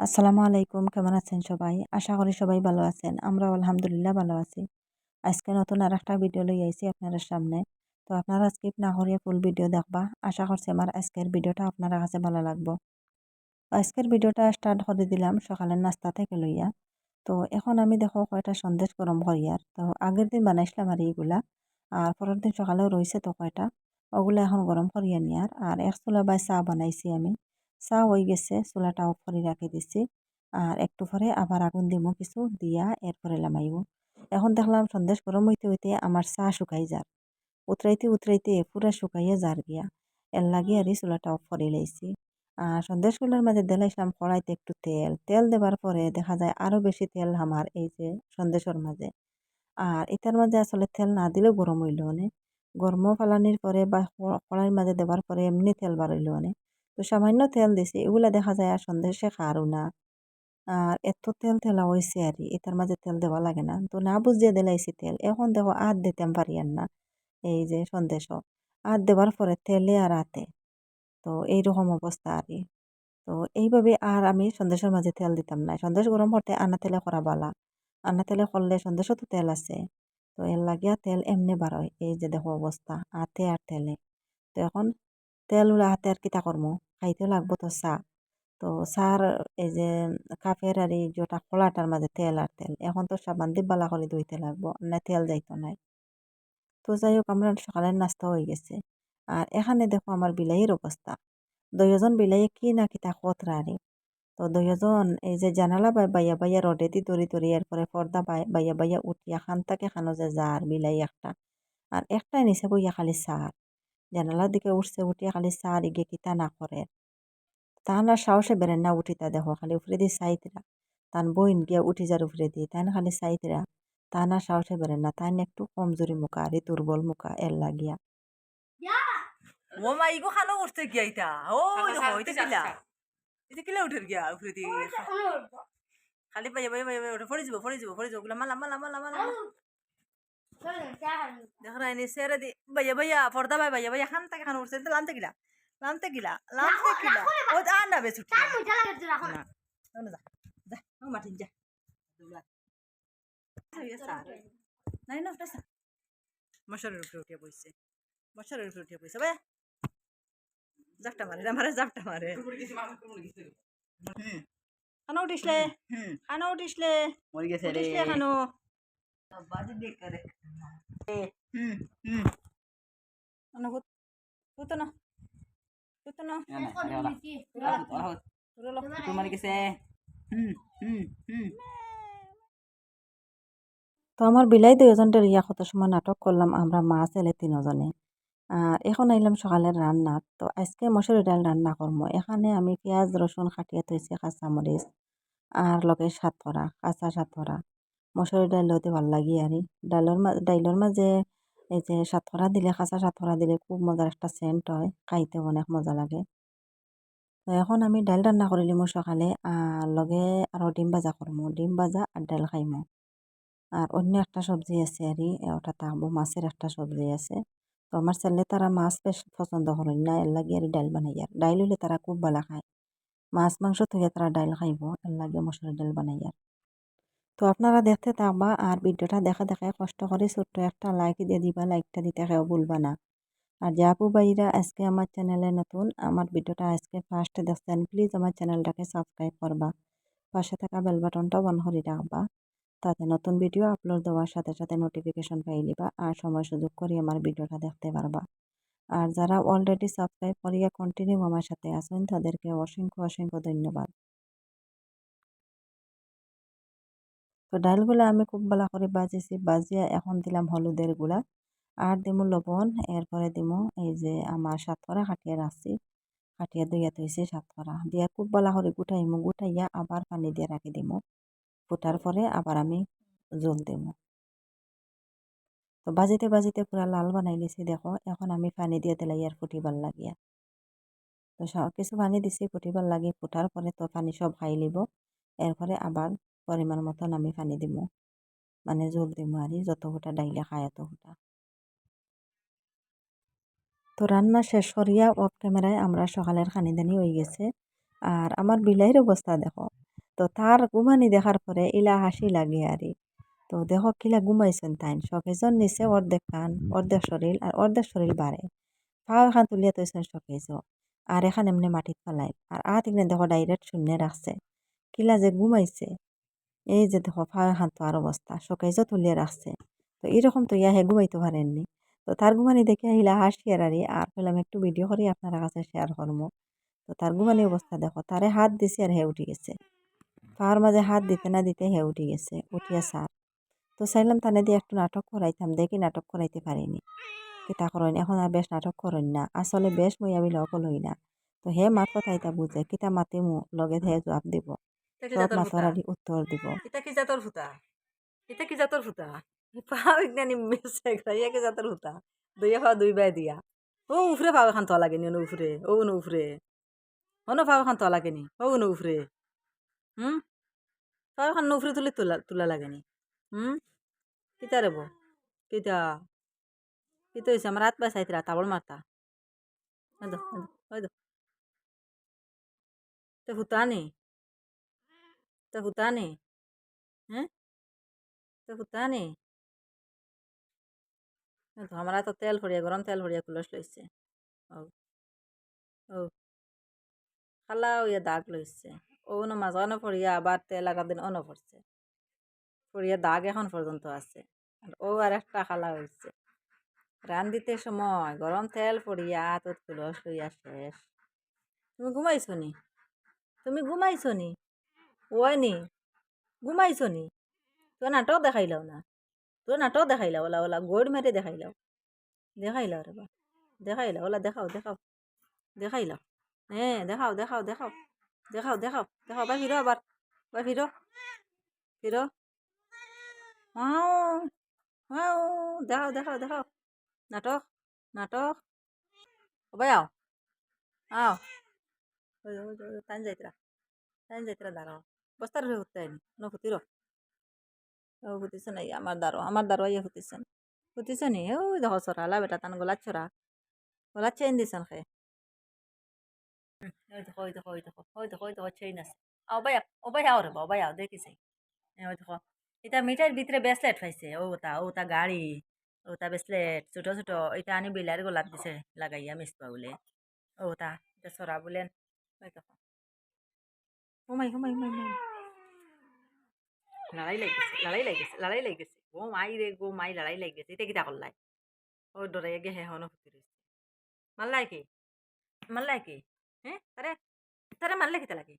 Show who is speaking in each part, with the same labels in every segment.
Speaker 1: আসসালামু আলাইকুম, কেমন আছেন সবাই? আশা করি সবাই ভালো আছেন। আমরা আলহামদুলিল্লাহ ভালো আছি। আজকে নতুন আর একটা ভিডিও লই আইছি আপনাদের সামনে। তো আপনারা স্কিপ না করিয়া ফুল ভিডিও দেখবা। আশা করছি আমার আজকের ভিডিওটা আপনারা কাছে ভালো লাগবো। আজকের ভিডিওটা স্টার্ট করে দিলাম সকালের নাস্তা থেকে লইয়া। তো এখন আমি দেখো কয়টা সন্দেশ গরম করিয়ার তো আগের দিন বানাইছিলাম আর এইগুলা। আর পরের দিন সকালেও রয়েছে তো কয়টা। ওগুলা এখন গরম করিয়া নিয়ার। আর এক চুলা বাই চা বানাইছি আমি। চা হয়ে গেছে, চুলাটা অফ করে রাখি দিছি। আর একটু পরে আবার আগুন দিমু কিছু দিয়া এরপরে লামাইব। এখন দেখলাম সন্দেশ গরম হইতে হইতে আমার চা শুকাই যার উতরাইতে উতরাইতে পুরা শুকাইয়া যার গিয়া। এর লাগে আর চুলাটা অফ করে লাইছি আর সন্দেশগুলোর মাঝে দিলাইছিলাম কড়াইতে একটু তেল। তেল দেবার পরে দেখা যায় আরও বেশি তেল আমার এই যে সন্দেশের মাঝে আর এটার মাঝে আসলে তেল না দিলেও গরম হইল অনেক গরম ফালানির পরে বা কড়াইয়ের মাঝে দেবার পরে এমনি তেল বাড়ইল অনেক তো সামান্য তেল দিছি, এগুলা দেখা যায় আর সন্দেশে খারও না। আর এত তেল তেলা হয়েছে আর এটার মাঝে তেল দেওয়া লাগে না। তো না বুঝিয়ে দিলাইছি তেল, এখন দেখো আধ দিতাম পারি আর না, এই যে সন্দেশ আধ দেওয়ার পরে তেলে আর আতে, তো এইরকম অবস্থা আর তো এইভাবে আর আমি সন্দেশের মাঝে তেল দিতাম না। সন্দেশ গরম করতে আনা তেলে করা বালা। আনা তেলে করলে সন্দেশও তো তেল আছে। তো এর লাগিয়া তেল এমনি বারোয় এই যে দেখো অবস্থা, আতে আর তেলে। তো এখন তেল উলা হাতে আর কিতা করমু, খাইতে লাগবো তো চা। তো চার এই যে কাপের আর এই যেটা খোলাটার মাঝে তেল আর তেল, এখন তো সাবান দিয়ে বালা করে ধুইতে লাগবো না তেল যাইতো নাই। তো যাই হোক আমরা সকালের নাস্তা হয়ে গেছে। আর এখানে দেখো আমার বিলাইয়ের অবস্থা। দুইজন বিলাইয়ে কি না কিতা কতরা রে। তো দুইজন এই যে জানালা বাই বাইয়া বাইয়া রডে দি তরি তরি এরপরে পর্দা বাই বাইয়া বাইয়া উঠিয়া খান তাকে খানো যে যার বিলাই একটা। আর একটাই নিচে বইয়া খালি সার জানালার দিকে উঠছে উঠিয়া খালি সার ইগে কিতা না করে তাহার সাহসে বেরেন না উঠিতা দেখো খালি উপরে দিয়ে সাইতরা তান বইন গিয়া উঠি যার উপরে দিয়ে তাই খালি সাইতরা তাহার সাহসে বেরেন না তাই একটু কমজোরি মুখা আর দুর্বল মুখা এর লাগিয়া।
Speaker 2: ও মা ইগো খানো উঠতে গিয়া ইতা ও দেখো ইতা কিলা? ইতা কিলা উঠে গিয়া উপরে দিয়ে খালি পাইয়া পাইয়া পাইয়া উঠে ফড়ে যাব ফড়ে যাব ফড়ে যাব। গুলা মালা মালা মালা। মালা দেখো রাইনি সেরে দি বাইয়া বাইয়া পর্দা বাই বাইয়া বাইয়া খান তাকে খান উঠছে লামতে গিলা লামতে গিলা লামতে গিলা ও আন না বে ছুটি না না যা যা ও মাটিন যা নাই না উঠেছা মশারের উপরে উঠিয়া বইছে মশারের উপরে উঠিয়া বইছে ভাই জাপটা মারে আমারে জাপটা মারে খানা উঠিসলে খানা উঠিসলে
Speaker 3: মরে গেছে রে
Speaker 2: উঠিসলে খানো
Speaker 3: তো
Speaker 1: আমার বিলাই দুজনটার ইয়া কত সময় নাটক করলাম আমরা মা ছেলে তিনজনে। আর এখন আইলাম সকালের রান্না তো আজকে মসুরি ডাল রান্না করব এখানে আমি পেঁয়াজ রসুন খাটিয়ে থইছি কাঁচা মরিচ আর লগে সাতরা কাঁচা সাতরা মসুরি ডাল লইতে ভালো লাগে আর ডাইলর ডাইলর মাঝে এই যে সাতরা দিলে, কাঁচা সাতরা দিলে খুব মজার একটা সেন্ট হয়, খাইতে অনেক মজা লাগে। তো এখন আমি ডাল রান্না করিলিমো সকালে আর লগে আরও ডিম ভাজা করমু ডিম ভাজা আর ডাল খাইমু। আর অন্য একটা সবজি আছে আর ওটা থাকব মাছের একটা সবজি আছে। তো আমার ছেলে তারা মাছ বেশ পছন্দ করেন না এর লাগে আর ডাইল বানাই আর ডাইল হইলে তারা খুব ভালো খায়। মাছ মাংস থেকে তারা ডাইল খাইব এর লাগে মসুর ডাল বানাই আর তো আপনারা দেখতে থাকবা আর ভিডিওটা দেখা দেখায় কষ্ট করে ছোট্ট একটা লাইক দিয়ে দিবা লাইকটা দিতে কেউ ভুলবা না। আর যে আপু ভাইরা আজকে আমার চ্যানেলে নতুন, আমার ভিডিওটা আজকে ফার্স্ট দেখছেন প্লিজ আমার চ্যানেলটাকে সাবস্ক্রাইব করবা। পাশে থাকা বেল বাটনটা অন করে রাখবা, তাতে নতুন ভিডিও আপলোড দেওয়ার সাথে সাথে নোটিফিকেশন পাই লিবা আর সময় সুযোগ করে আমার ভিডিওটা দেখতে পারবা। আর যারা অলরেডি সাবস্ক্রাইব করিয়া কন্টিনিউ আমার সাথে আছেন, তাদেরকে অসংখ্য অসংখ্য ধন্যবাদ। তো ডালগুলা আমি খুব ভালো করে বাজিছি, বাজিয়া এখন দিলাম হলুদের গুঁড়া। আর দিমু লবণ, এরপরে দিমু এই যে আমার সাতকরা কাটিয়ে রাখছি কাটিয়ে দুইয়া থইছি সাতকরা। দিয়া খুব ভালো করে গুটাইমু, গুটাইয়া আবার পানি দিয়ে রাখি দিমু। ফুটার পরে আবার আমি জল দেব তো বাজিতে বাজিতে পুরা লাল বানাই লিছি দেখো। এখন আমি পানি দিয়ে দিলাই আর ফুটিবার লাগিয়া। তো কিছু পানি দিছি, ফুটিবার লাগে, ফুটার পরে তো পানি সব খাই লিব। এরপরে আবার পরিমাণ মতন আমি পানি দিব মানে জল দিব আর যত ফুটা ডাইলে খায় এত ফুটা তো রান্না শেষ করিয়া অফ ক্যামেরায় আমরা সকালের খানিদানি হয়ে গেছে। আর আমার বিলাইয়ের অবস্থা দেখো। তো তার ঘুমানি দেখার পরে ইলা হাসি লাগে আরে তো দেখো কিলা ঘুমাইছেন তাই শকেজন নিচে অর্ধেক কান অর্ধেক শরীর আর অর্ধেক শরীর বাড়ে পাও এখান তুলিয়া তৈছেন শকেজ আর এখান এমনি মাটিত ফেলাই আর আ তিনে দেখো ডাইরেক্ট শূন্য রাখছে কিলা যে ঘুমাইছে এই যে দেখো পা এখান তো আর অবস্থা শকেজও তুলিয়া রাখছে। তো এরকম তো ইয়া হে ঘুমাইতে পারেননি। তো তার ঘুমানি দেখে আহিলা হাসি আর, আরে পেলাম একটু ভিডিও করে, আপনার কাছে শেয়ার করব তো তার ঘুমানি অবস্থা দেখো, তারে হাত দিছে আর হে উঠে গেছে। পাওয়ার মাঝে হাত দিতে না দিতে হে উঠে গেছে, উঠিয়া সার। তো চাইলাম তানে দিয়ে একটু নাটক করাইতাম, দেখি নাটক করাইতে পারিনি। কিতা করেন, এখন আর বেশ নাটক করেন না, আসলে বেশ মই আমি লগল হই না তো হে মাত কথাইতা বুঝে, কিতা মাতি মু লগে হে জবাব দিব।
Speaker 2: এটা
Speaker 1: সব
Speaker 2: জাতর
Speaker 1: মাতর উত্তর দিব।
Speaker 2: এটা কি জাতর ফুটা? এটা কি জাতর ফুটা? পাও ইগনানি মেসে ইয়া কি জাতর ফুটা? দুইয়া পাও দুই বাই দিয়া। ও উফরে পাও এখন তো লাগেনি অনু উফরে ও অনু উফরে। অন পাও এখন তো লাগেনি ও অনু উফরে। হুম? পাও এখন উফরে তুলি তোলা তোলা লাগেনি হুম? কিতা রেব কিতা? কিতা হয়েছে আমার হাত পায়ে চাইতরা তাবড় মারতা ওই দো ওই দো তো ফুটা নি? তো ফুটা নি হ্যাঁ তো ফুটা নি তো আমরা তো তেল ভরিয়া গরম তেল ভরিয়া কুলস লইছে ও ও খালা ইয়া দাগ লইছে ও ন মাঝখানে ভরিয়া আবার তেল আগা দিন অন ভরছে ভরিয়া দাগ এখন পর্যন্ত আছে আর ও আর একটা খালা হয়েছে রান্ধিতে সময় গরম তেল পড়িয়া তো তুলস লইয়া শেষ তুমি ঘুমাইছো নি তুমি ঘুমাইছো নি ওই নি? ঘুমাইছো নি? তো নাটক দেখাইলাও না। তো নাটক দেখাইলাও, ওলা ওলা গোড় মেরে দেখাইলাও। দেখাইলাও রে বা দেখাইলাও, ওলা, দেখাও দেখাও। দেখাইলাও। হ্যাঁ দেখাও দেখাও দেখাও। দেখাও দেখাও দেখাও। বা ফিরো আবার বা ফিরো ফিরো হাও হাও দেখাও দেখাও দেখাও। নাটক নাটক। ও ভাই আও। আও তান যাইতরা তান যাইতরা দাঁড়াও। বস্তার হয়ে উঠতে আইনি ন ফুতির ও ফুতিছে নাই আমার দাঁড়ো আমার দাঁড়ো ইয়ে ফুতিছেন ফুতিছে নি ও দেখো সরালা বেটা, তান গোলার ছড়া গোলার চেইন দিছেন খে। দেখো ওই দেখো ওই দেখো ওই দেখো ওই দেখো চেইন আছে। ও ভাই আও রে আও, দেখিছে। ওই দেখো, এটা মিটার ভিতরে ব্রেসলেট পাইছে ও তা ও তা গাড়ি, ও তা ছোট ছোট, এটা আনি বিলার গোলাপ দিছে, লাগাইয়া মিসবা বলে। ও তা, এটা সরা বলেন, ওই দেখো। ও মাই ও মাই মাই মাই। লড়াই লাগিছে লড়াই লাগিছে লড়াই লাগিছে গো মাই রে গো মাই লড়াই লাগিছে এটা কিতা করলাই ও ডরাইয়া গে হেহন ফুটি রয়েছে মারলাই কি মারলাই কি হ্যাঁ তারে তারে মারলে কিতা লাগে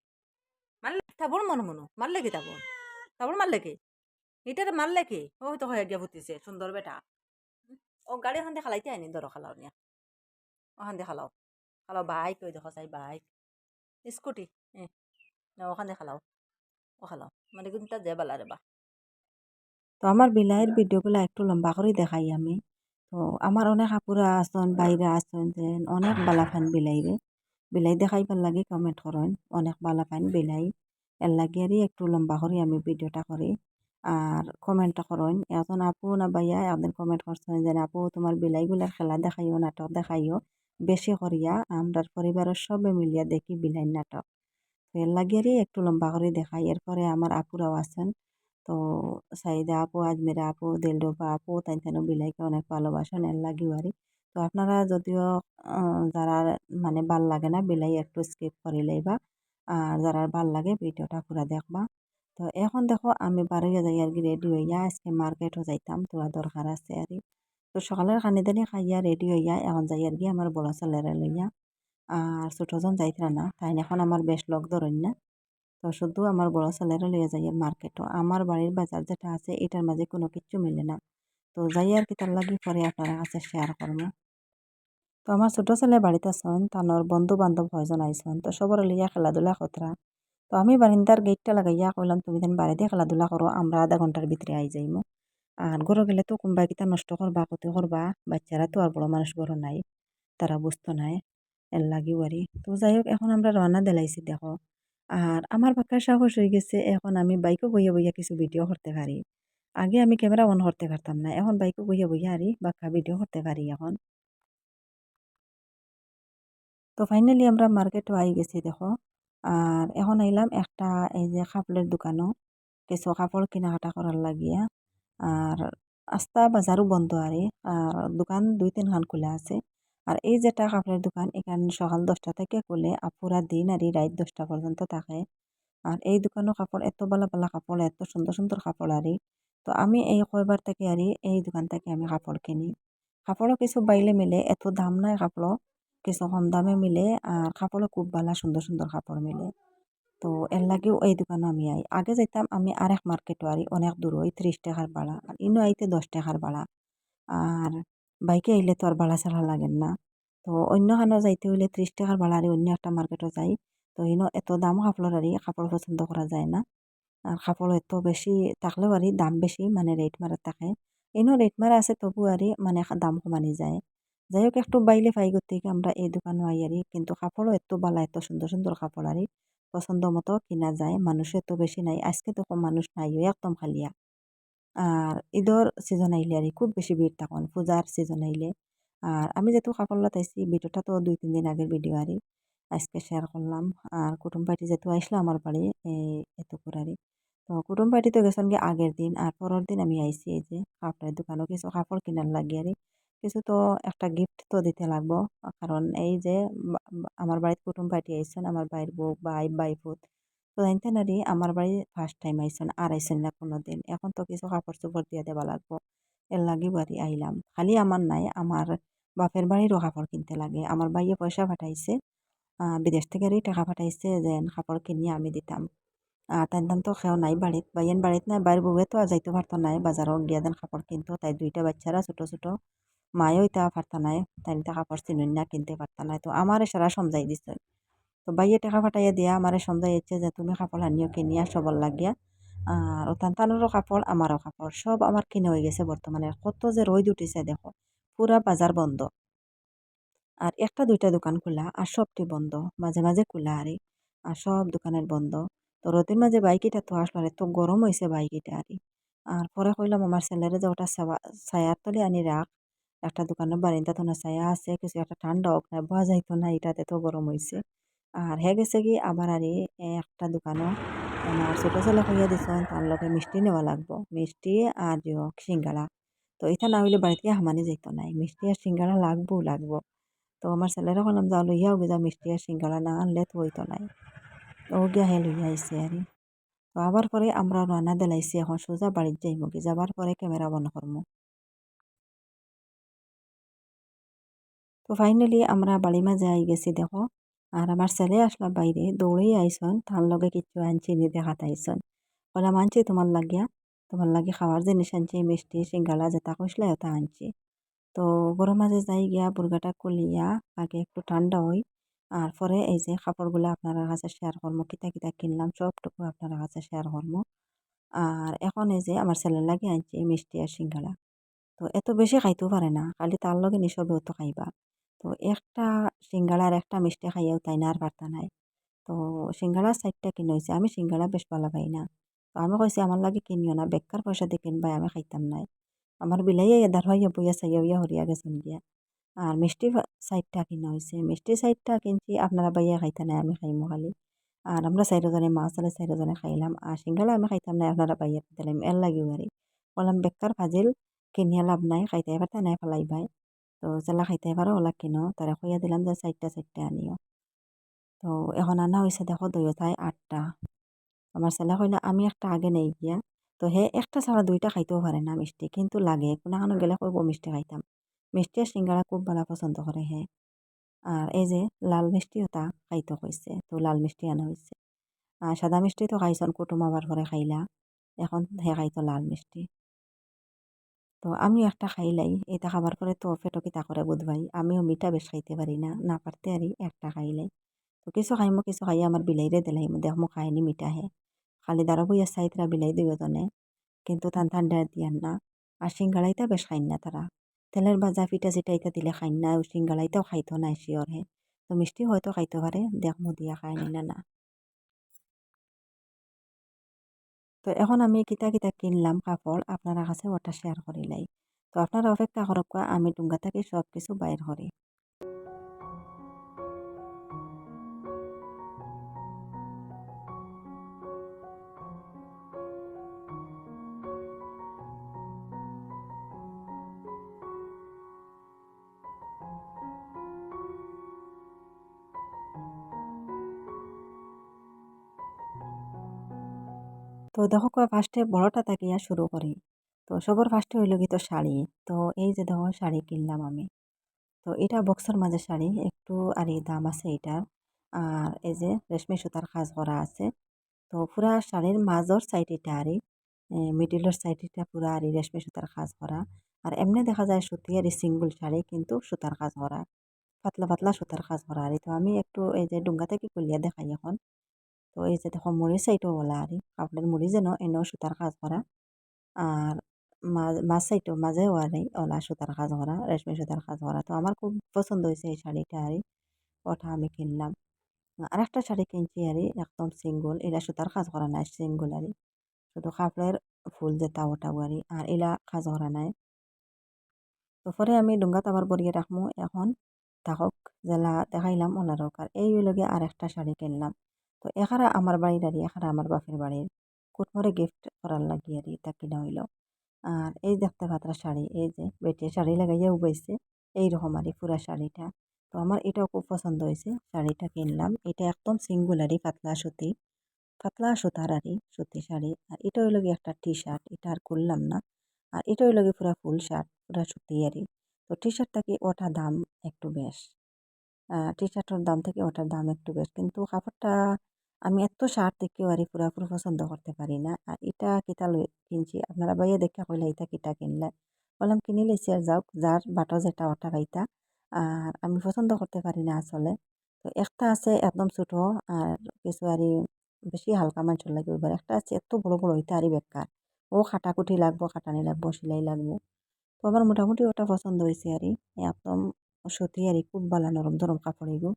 Speaker 2: মারলে তাবর মনে মনো মারলে কি তাবর তাবর মারলে কি এটারে মারলে কি ও তো হয়ে গিয়া ফুটিছে সুন্দর বেটা ও গাড়ি ওখান দিয়ে খালাইতে আইনি ধরো খালাও নিয়া ওখান দিয়ে খালাও খালাও বাইক ওই দেখো চাই বাইক স্কুটি এ না ওখান দিয়ে খালাও মানে কিন্তু যে বালা রে
Speaker 1: তো আমার বিলাইয়ের ভিডিওগুলো একটু লম্বা করে দেখাই আমি। তো আমার অনেক আপুরা আছেন, বাইরে আছেন যে অনেক বালা ফাইন বিলাইরে। বিলাই দেখাইবার লাগে কমেন্ট করেন, অনেক বালা ফাইন বিলাই। এর লাগে আর একটু লম্বা করে আমি ভিডিওটা করি। আর কমেন্ট করেন এখন আপু না ভাইয়া একদিন কমেন্ট করছেন যে আপু, তোমার বিলাইগুলার খেলা দেখাইও, নাটক দেখাইও, বেশি করিয়া আমরা পরিবারের সবে মিলিয়া দেখি বিলাই নাটক। এর লাগে আর একটু লম্বা করে দেখাই। এরপরে আমার আপুরাও আছেন। তো সাইদা আপু, আজমেরা আপু দিলরুবা আপু তাই তেন বিলাইকে অনেক ভালোবাসেন, এর আরি তো আপনারা যদিও যারা মানে ভালো লাগে না বিলাই একটু স্কিপ করিলেই বা আর যারা ভালো লাগে, ভিডিওটা পুরা দেখবা। তো এখন দেখো, আমি বাড়িয়ে যাই আর কি রেডি হইয়া, আজকে মার্কেটও যাইতাম তোরা দরকার আছে আর তো সকালের খানি দানি খাইয়া রেডি হইয়া, এখন যাই আর কি আমার বড় ছেলেরা লইয়া। আর ছোটজন যাইতরা না, তাই এখন আমার বেশ লোক ধরেন না। তো শুধু আমার বড় ছেলেরা লইয়া যাই মার্কেটও আমার বাড়ির বাজার যেটা আছে, এটার মাঝে কোনো কিচ্ছু মিলে না। তো যাই আর কি তার লাগি পরে আপনার কাছে শেয়ার করব তো আমার ছোট ছেলে বাড়িতে আছেন তানোর বন্ধু বান্ধব হয়জন আইসন তো সবর লইয়া খেলাধুলা খতরা তো আমি বারিন্দার গেটটা লাগাইয়া কইলাম, তুমি দেন বাড়ি দিয়ে খেলাধুলা করো, আমরা আধা ঘণ্টার ভিতরে আই যাইমো। আর গরো গেলে তো কোনবা কিতা নষ্ট করবা, ক্ষতি করবা। বাচ্চারা তো আর বড় মানুষ বড় নাই, তারা বুঝতো নাই। এর লাগি বাড়ি তো যাই হোক এখন আমরা রওনা দিলাইছি, দেখো। আর আমার পাক্কা সাহস হয়ে গেছে, এখন আমি বাইকও বইয়া বইয়া কিছু ভিডিও করতে পারি আগে আমি ক্যামেরা অন করতে পারতাম না, এখন বাইকও বইয়া বইয়া আরি বাক্কা ভিডিও করতে পারি এখন। তো ফাইনালি আমরা মার্কেটও আই গেছি, দেখো। আর এখন আইলাম, একটা এই যে কাপড়ের দোকানও কিছু কাপড় কেনাকাটা করার লাগিয়া। আর আস্তা বাজারও বন্ধ আরে আর দোকান দুই তিনখান খোলা আছে। আর এই যে যেটা কাপড়ের দোকান, এখানে সকাল দশটা থেকে খুলে আর পুরা দিন আর রাত দশটা পর্যন্ত থাকে। আর এই দোকানও কাপড় এত ভালো ভালো কাপড় এত সুন্দর সুন্দর কাপড় আরে তো আমি এই কয়বার থেকে আরি এই দোকান থেকে আমি কাপড় কিনি। কাপড়ও কিছু বাইলে মিলে, এত দাম নাই কাপড় কিছু কম দামে মিলে আর কাপড়ও খুব ভালো সুন্দর সুন্দর কাপড় মিলে। তো এর লাগেও এই দোকানও আমি আই। আগে যাইতাম আমি আরেক মার্কেটও আরি অনেক দূর ওই ত্রিশ টাকার ভাড়া আর ইনো আইতে দশ টাকার ভাড়া আর বাইকে আইলে তো আর ভাড়া ছাড়া লাগেন না। তো অন্যখানে যাইতে হইলে ত্রিশ টাকার ভাড়া আরি অন্য একটা মার্কেটও যাই। তো ইনো এত দাম কাপড় আরি কাপড় পছন্দ করা যায় না। আর কাপড় এত বেশি থাকলেও আরি দাম বেশি মানে রেট মারা থাকে। এনেও রেট মারা আছে তবু আরি মানে দাম কমানি যায়। যাই হোক একটু বাইলে পাই করতে আমরা এই দোকানে আই আরি। কিন্তু কাপড়ও এত বালা, এত সুন্দর সুন্দর কাপড় আরি। পছন্দ মতো কিনা যায় মানুষ এত বেশি নাই। আজকে তো মানুষ নাই একদম খালিয়া। আর ঈদর সিজন আইলে আর খুব বেশি ভিড় তখন পূজার সিজন আইলে আর আমি যেহেতু কাপড় লাতাইছি ভিডিওটা তো দুই, তিন দিন আগের ভিডিও আরই আজকে শেয়ার করলাম আর কুটুম পার্টি যেহেতু আইসলো আমার বাড়ি এই এত করারি তো কুটুম পার্টি তো গেছেন গিয়ে আগের দিন আর পরের দিন আমি আইসি এই যে কাপড়ের দোকানও কিছু কাপড় কিনার লাগে আরই কিছু তো একটা গিফট তো দিতে লাগবো। কারণ এই যে আমার বাড়িতে কুটুম পার্টি আইসেন আমার বাইর বউ বাই বাই ফুত তো জানতে নারি আমার বাড়ি ফার্স্ট টাইম আইসেন, আর আইসেন না কোনো দিন এখন তো কিছু কাপড় চোপড় দিয়ে দেওয়া লাগবো। এর লাগি বাড়ি আইলাম। খালি আমার নাই, আমার বাপের বাড়িরও কাপড় কিনতে লাগে। আমার ভাইয়ে পয়সা পাঠাইছে বিদেশ থেকে টাকা পাঠাইছে যে কাপড় কিনিয়ে আমি দিতাম। তাই তো খেও নাই বাড়িত। বাইয়েন বাড়িত নাই বাইর বউয়ে তো যাইতে পারতো নাই। বাজারও গিয়া দেন কাপড় কিনতো, তাই দুইটা বাচ্চারা ছোট ছোট। মায়েও ইতা পারতা নাই তাই কাপড় চিনুন না, কিনতে পারতা নাই। তো আমার সারা সমজাই দিছে। তো বাইয়ে টাকা পাঠাইয়া দিয়া আমারে সমজাইছে যে তুমি কাপড় আনিও কিনিয়া সবর লাগিয়া, আর তানতানোরও কাপড়, আমারও কাপড়, সব আমার কিনে হয়ে গেছে বর্তমানে। কত যে রোদ উঠেছে দেখো, পুরা বাজার বন্ধ। আর একটা দুইটা দোকান খোলা আর সবটি বন্ধ, মাঝে মাঝে খোলা আরে, আর সব দোকানের বন্ধ। তো রোদের মাঝে বাইকিটা তো আসলো তো গরম হয়েছে বাইকিটা আরে। আর পরে কইলাম আমার ছেলেরে যে ওটা ছায়ার তলে আনি রাখ। একটা দোকানের বারিন্দা তো না ছায়া আছে, কিছু একটা ঠান্ডা হোক না বোঝা যাইতো না, এটাতে তো গরম হয়েছে আর হে গেছে কি, আবার আরে একটা দোকানও আমার ছোট ছেলে কইয়া দিছেন, তার লগে মিষ্টি নেওয়া লাগবো। মিষ্টি আর যে সিঙ্গাড়া। তো এটা না হইলে বাড়িতে হামানি যাইতো নাই। মিষ্টি আর সিঙ্গাড়া লাগবো লাগবো। তো আমার ছেলেরা বললাম যাও লইয়াও গিয়া মিষ্টি আর সিঙ্গাড়া না আনলে তো হইতো নাই। ও গিয়া হে লইয়া আইসে আর তো আবার পরে আমরা রান্না দিলাইছি, এখন সোজা বাড়ির যাইমু কি যাবার পরে ক্যামেরা বন্ধ করমু। তো ফাইনালি আমরা বাড়ি মাঝে আই গেছি, দেখো। আর আমার ছেলে আসলা বাইরে, দৌড়েই আইসন, তার লগে কিচ্ছু আনছি নি দেখাতে আইসন বললাম, আনছি তোমার লাগিয়া তোমার লাগে খাওয়ার জিনিস আনছি, মিষ্টি সিঙ্গালা যেটা কইসলে ওটা আনছি। তো গরম মাঝে যাই গিয়া বুর্গাটা কলিয়া আগে একটু ঠান্ডা হই, আর পরে এই যে কাপড়গুলো আপনার কাছে শেয়ার করব কিতা কিতা কিনলাম, সবটুকু আপনার কাছে শেয়ার করব আর এখন এই যে আমার ছেলের লাগে আনছি, মিষ্টি আর সিঙ্গালা তো এত বেশি খাইতেও পারে না, খালি তার লগে নিসবেও তো খাইবা। তো একটা সিঙ্গাড়া আর একটা মিষ্টি খাইয়াও তাই না আর পারতা নাই। তো সিঙ্গাড়া সাইডটা কিনে হয়েছে আমি সিঙ্গাড়া বেশ ভালো পাই না। তো আমি কইছি, আমার লাগে কিনিও না, বেকার পয়সা দিয়ে কিনবাই, আমি খাইতাম নাই। আমার বিলাইয়া এদার হইয়া বইয়া সাইয়া উইয়া হরিয়া গেছেন গিয়া। আর মিষ্টি সাইডটা কিনা হয়েছে মিষ্টি সাইডটা কিনছি, আপনারা বাইয়া খাইতে নাই, আমি খাইমো খালি। আর আমরা চাইরজনে মাছ ছেলে চাইরজনে খাইলাম, আর সিঙ্গাড়া আমি খাইতাম নাই, আপনারা বাইয়া দিলাম এর লাগিও আরে। বললাম বেকার ফাজিল, কিনিয়া লাভ নাই, খাইতে পারতে নাই ফেলাই ভাই তো জেলা খাইতে পারো ওলা কিনো তারা কইয়া দিলাম যে চারটা চারটা আনিও তো এখন আনা হয়েছে দেখো দুয়োটাই আটটা আমার ছেলে কইলা আমি একটা আগে নেই গিয়া তো হে একটা ছাড়া দুইটা খাইতেও পারে না মিষ্টি কিন্তু লাগে কোনো গেলে কইব মিষ্টি খাইতাম মিষ্টি সিঙ্গারা খুব ভালো পছন্দ করে হে আর এই যে লাল মিষ্টি ওটা খাইতে কইছে তো লাল মিষ্টি আনা হয়েছে আর সাদা মিষ্টি তো খাইছন কুটুম আবার করে খাইলা এখন হে খাইতো লাল মিষ্টি তো আমিও একটা খাইলাই এটা খাবার পরে তো পেটো কিতা করে বুধবাই। আমিও মিঠা বেশ খাইতে পারি না না পারতে আরি, একটা খাইলাই তো কিছু খাইমো, কিছু খাই আমার বিলাইরে দিলাইমো দেখমো খাইনি মিঠা হে। খালি দাঁড়া বইয়া সাইতরা বিলাই দুজনে কিন্তু তান ঠান্ডা দিয়ান না। আর সিঙ্গাড়াইটা বেশ খাইন না তারা। তেলের ভাজা পিঠা চিটা ইটা দিলে খাইন না। ও সিঙ্গাড়াইটাও খাইতো না শিওর হে। তো মিষ্টি হয়তো খাইতে পারে। দেখমো দিয়া খাই নিলে না। তো এখন আমি কিতা কিতা কিনলাম কাপড় আপনারা কাছে ওটা শেয়ার করিলাই। তো আপনারা অপেক্ষা করক আমি ডুঙ্গা থাকি সব কিছু বাইর করি তো দেখো ফার্স্টে বড়টা তাকিয়া শুরু করি। তো সবার ফার্স্টে হইল কি তো শাড়ি। তো এই যে দেখো শাড়ি কিনলাম আমি। তো এটা বক্সের মাঝে শাড়ি, একটু আর দাম আছে এটার আর এই যে রেশমি সুতার কাজ করা আছে। তো পুরা শাড়ির মাঝর সাইড এটা আরই মিডিলের সাইড এটা পুরা আরই রেশমি সুতার কাজ করা। আর এমনি দেখা যায় সুতি আর সিঙ্গল শাড়ি কিন্তু সুতার কাজ করা। পাতলা পাতলা সুতার কাজ করা আর তো আমি একটু এই যে ডুঙ্গা থেকে কুলিয়া দেখাই এখন। তো এই যে দেখো মুড়ি সাইডও বলা আর কাপড়ের মুড়ি যেন এনেও সুতার কাজ করা আর মাছ সাইডও মাঝেও আর ওলা সুতার কাজ করা রেশমি সুতার কাজ করা তো আমার খুব পছন্দ হয়েছে এই শাড়িটা আর ওটা আমি কিনলাম আর একটা শাড়ি কিনছি আর একদম সিঙ্গল এলা সুতার কাজ করা নাই সিঙ্গল আর শুধু কাপড়ের ফুল যেটা ওটা আর আর এলা কাজ করা নাই তো পরে আমি ডুঙ্গাত আবার বরিয়ে রাখব এখন থাকক জেলা দেখাইলাম ওনারক আর এই লগে আর একটা শাড়ি কিনলাম তো এখারা আমার বাড়ির আর এখারা আমার বাপের বাড়ির কুটমরে গিফট করার লাগি আর তা কিনা হইল। আর এই দেখতে পাত্রা শাড়ি, এই যে বেটে শাড়ি লাগাইয়া উবাইছে, এইরকম আর পুরা শাড়িটা। তো আমার এটাও খুব পছন্দ হয়েছে, শাড়িটা কিনলাম। এটা একদম সিঙ্গুলারই পাতলা সুতি, পাতলা সুতার আরই সুতি শাড়ি। আর এটা হইল গিয়ে একটা টি শার্ট এটা আর করলাম না। আর এটা হইল গিয়ে পুরা ফুল শার্ট পুরা সুতি আরই তো টি শার্টটা কি ওটা দাম একটু বেশ। টি শার্টের দাম থেকে ওটার দাম একটু বেশ। কিন্তু কাপড়টা আমি এত শার্ট আর পুরাপুরি পছন্দ করতে পারি না। আর এটা কিতা কিনছি? আপনারা বাইয়া দেখা কইলে, এটা কিতা কিনলে? বললাম, কিনি লেছি আর যাওক যার বাটো যেটা ওটা পাইতা। আর আমি পছন্দ করতে পারি না আসলে। তো একটা আছে একদম ছোটো আর কিছু আর বেশি হালকা মানুষের লাগে এবার একটা আছে এত বড় বড় হইতে আরই বেকার। ও খাটাকুটি লাগবো, খাটানি লাগবো, সেলাই লাগবো। তো আমার মোটামুটি ওটা পছন্দ হয়েছে আর একদম সত্যি আর খুব ভালো নরম ধরম কাপড় এগো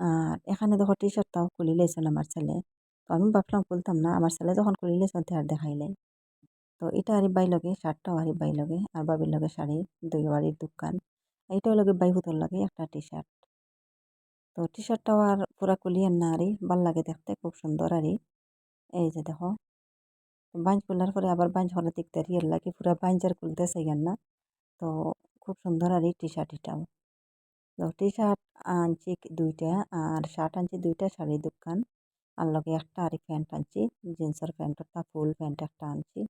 Speaker 1: আর এখানে দেখো টি শার্টটাও খুলি লেছিল আমার ছেলে। তো আমি ভাবলাম খুলতাম না, আমার ছেলে যখন খুলি লেছিল আর দেখাইলে তো এটা আর বাই লগে, শার্টটাও আর বাই লগে, আর বাবির লগে শাড়ি, দুই বাড়ির দোকান। এইটাও লগে বাই হুতোর লাগে একটা টি শার্ট তো টি শার্টটাও আর পুরা কুলিয়ান না আরই ভালো লাগে দেখতে, খুব সুন্দর আরই এই যে দেখো বাঁচ খুলার পরে আবার বাঁচ হলে রিয়েল লাগে, পুরা বাঁচ আর খুলতে খুলতেছে না। তো খুব সুন্দর আর এই টি। শার্ট এটাও তো টি শার্ট আনছি দুইটা আর শার্ট আনছি দুইটা শাড়ির দোকান। আর লগে একটা আর প্যান্ট আনছি, জিন্সের প্যান্ট, একটা ফুল প্যান্ট একটা আনছি।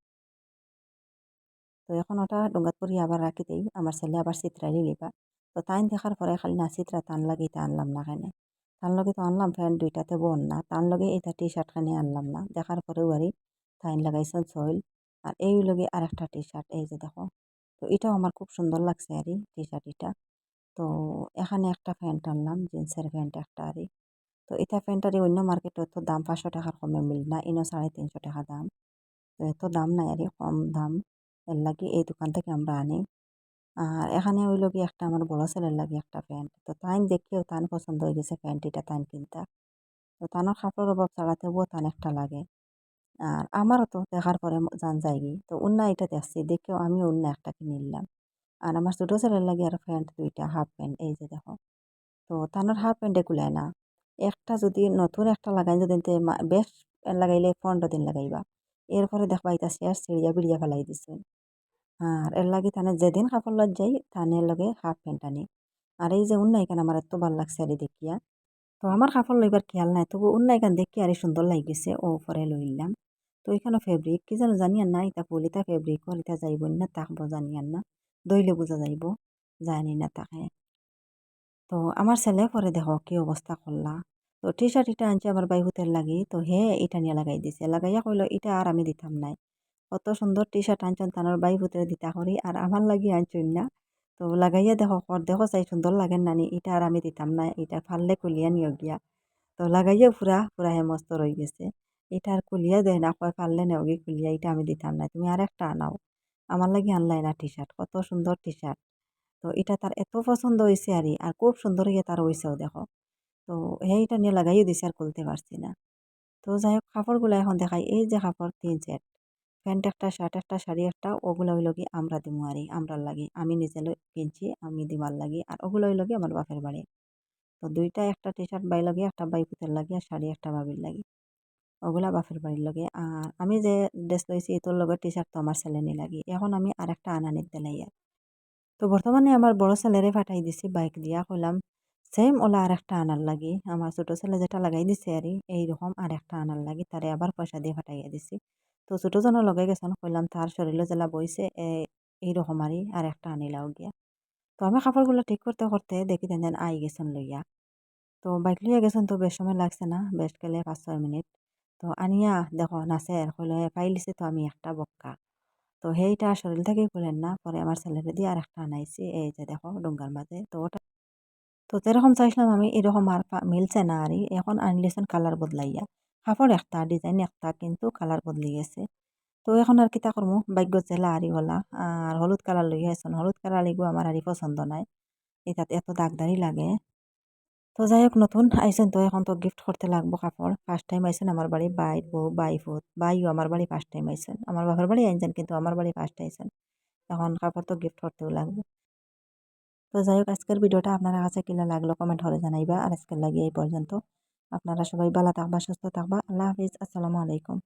Speaker 1: তো এখন ওটা ডোঙ্গাত পরি আবার রাখি দিই, আমার ছেলে আবার চিত্রালি লিবা। তো তাই দেখার পরে খালি না চিত্রা টান লাগে তা আনলাম না কেন। তার লগে তো আনলাম প্যান্ট দুইটাতে বোন না, তার লগে এটা টি শার্ট খানে আনলাম না। দেখার পরেও আরই তাইন লাগাইছেন সইল আর এই লগে আর একটা টি শার্ট এই যে দেখো। তো এটাও আমার খুব সুন্দর লাগছে আর টি শার্ট এটা তো এখানে একটা প্যান্ট আনলাম জিন্সের প্যান্ট একটা আরই তো এটা প্যান্টারই অন্য মার্কেটে তো দাম পাঁচশো টাকার কমে মিল না ইনো সাড়ে তিনশো টাকা দাম। তো এত দাম নাই আরই কম দাম। এর লাগে এই দোকান থেকে আমরা আনি। আর এখানে হইল কি একটা আমার বড় ছেলের লাগে একটা প্যান্ট তো তাই দেখেও তান পছন্দ হয়ে গেছে প্যান্ট এটা তান কিনতা। তো তানোর কাপড়ের অভাব ছাড়া তবুও তান একটা লাগে। আর আমারও তো দেখার পরে জান যায়গি। তো অন্য এটা দেখছি, দেখেও আমি অন্য একটা কিনে নিলাম। আর আমার ছোটো ছেলের লাগে আর প্যান্ট দুইটা, হাফ প্যান্ট, এই যে দেখো। তো তানোর হাফ প্যান্টে কুলায় না। একটা যদি নতুন একটা লাগাই, যদি বেশ লাগাইলে পনেরো দিন লাগাইবা। এরপরে দেখবা এটা শেষ ছিঁড়িয়া বিড়িয়া ফেলাই দিছে। আর এর লাগে তানে যেদিন কাপড় লজ যাই তানের লগে হাফ প্যান্ট আনি। আর এই যে উন্নাইকান আমার এত ভালো লাগছে আর দেখিয়া। তো আমার কাপড় লইবার খেয়াল নাই, তবু উন্নাইকান দেখি আর সুন্দর লাগিছে, ও পরে লইলাম। তো এখানে ফেব্রিক কি জানি আর না এটা পলিতা ফেব্রিক এটা যাইব না তাকবো জানি আর না, দইলে বোঝা যাইব, জানি না তাকে। তো আমার ছেলে পরে দেখো কি অবস্থা করলা। তো টি শার্ট এটা আনছে আমার বাই হুতের লাগি, তো হে এটা নিয়ে লাগাই দিছে, লাগাইয়া কইল এটা আর আমি দিতাম নাই। কত সুন্দর টি শার্ট আনছেন তানোর বাই হুতের দিতা করি, আর আমার লাগি আনছেন না। তো লাগাইয়া দেখো কর, দেখো চাই সুন্দর লাগেন নানি এটা আর আমি দিতাম না এটা ফাললে কুলিয়া নিয়ে গিয়া। তো লাগাইয়া ফুরা ফুরা হে মস্ত রয়ে গেছে। এটা আর কুলিয়া দেয় না। কয়, পারলে না নেওগি কুলিয়া এটা আমি দিতাম না। তুমি আর একটা আনাও। আমার লাগে আনলাই না টি শার্ট কত সুন্দর টি শার্ট তো এটা তার এত পছন্দ হয়েছে আর আর খুব সুন্দর হয়ে তার হয়েছেও দেখো। তো সেইটা নিয়ে লাগাইও দিছে আর খুলতে পারছি না। তো যাই হোক কাপড়গুলো এখন দেখাই। এই যে কাপড়, তিন সেট প্যান্ট একটা শার্ট একটা, শাড়ি একটা, ওগুলো হইল কি আমরা দিমু আরি আমরার লাগে। আমি নিজে কিনছি, আমি দিবার লাগি, আর ওগুলো হইল আমার বাপের বাড়ি। তো দুইটা একটা টি শার্ট বাই লাগে একটা বাই পুতের লাগে, আর শাড়ি একটা বাবির লাগে। ওগুলা বাপের বাড়ির লগে। আর আমি যে ড্রেস লইছি, এটোর লগে টি শার্ট তো আমার ছেলে নি লাগি। এখন আমি আর একটা আনানিতে লাই তো বর্তমানে আমার বড় ছেলেরে পাঠাই দিছি বাইক দিয়া। কইলাম সেম ওলা আর একটা আনার লাগি। আমার ছোটো ছেলে যেটা লাগাই দিছে আর এইরকম আর একটা আনার লাগি। তারে আবার পয়সা দিয়ে ফাটাইয়া দিছি। তো ছোটো জনের লগে গেছেন। কইলাম, তার শরীরে জেলা বইছে এইরকম আরই আর একটা আনিলাও গিয়া। তো আমি কাপড়গুলো ঠিক করতে করতে দেখি তেন আই গেছেন লইয়া। তো বাইক লইয়া গেছেন তো বেশ সময় লাগছে না, বেশ গেলে পাঁচ ছয় মিনিট। তো আনিয়া দেখো নাচে আর কইলে পাইলিছে তো আমি একটা বক্কা। তো সেইটা শরীর থেকে করেন না, পরে আমার ছেলেরে দিয়ে আর একটা আনাইছি, এই যে দেখো ডুঙ্গার মাঝে, তো ওটা তো যেরকম চাইছিলাম আমি, এরকম আর মিলছে না আর এখন আনলিছেন কালার বদলাইয়া। কাপড় একটা, ডিজাইন একটা, কিন্তু কালার বদলি গেছে। তো এখন আর কিতা করব ভাগ্য জেলা আরি গলা। আর হলুদ কালার লইয়া হলুদ কালার লিগো আমার আরি পছন্দ নাই। এটাতে এত দাগদারি লাগে। তো যাই হোক নতুন আইসেন তো, এখন তো গিফট করতে লাগবো কাপড়। ফার্স্ট টাইম আইসেন আমার বাড়ি, বাই বউ, বাই ফুট বাইও আমার বাড়ি ফার্স্ট টাইম আইসেন আমার বাবার বাড়ি আইসেন কিন্তু আমার বাড়ি ফার্স্ট আইসেন এখন কাপড় তো গিফট করতেও লাগবে। তো যাই হোক আজকের ভিডিওটা আপনারা কাছে কিলা লাগল কমেন্ট করে জানাইবা। আর আজকের লাগিয়ে এই পর্যন্ত। আপনারা সবাই ভালো থাকবা, সুস্থ থাকবা। আল্লাহ হাফিজ, আসসালামু আলাইকুম।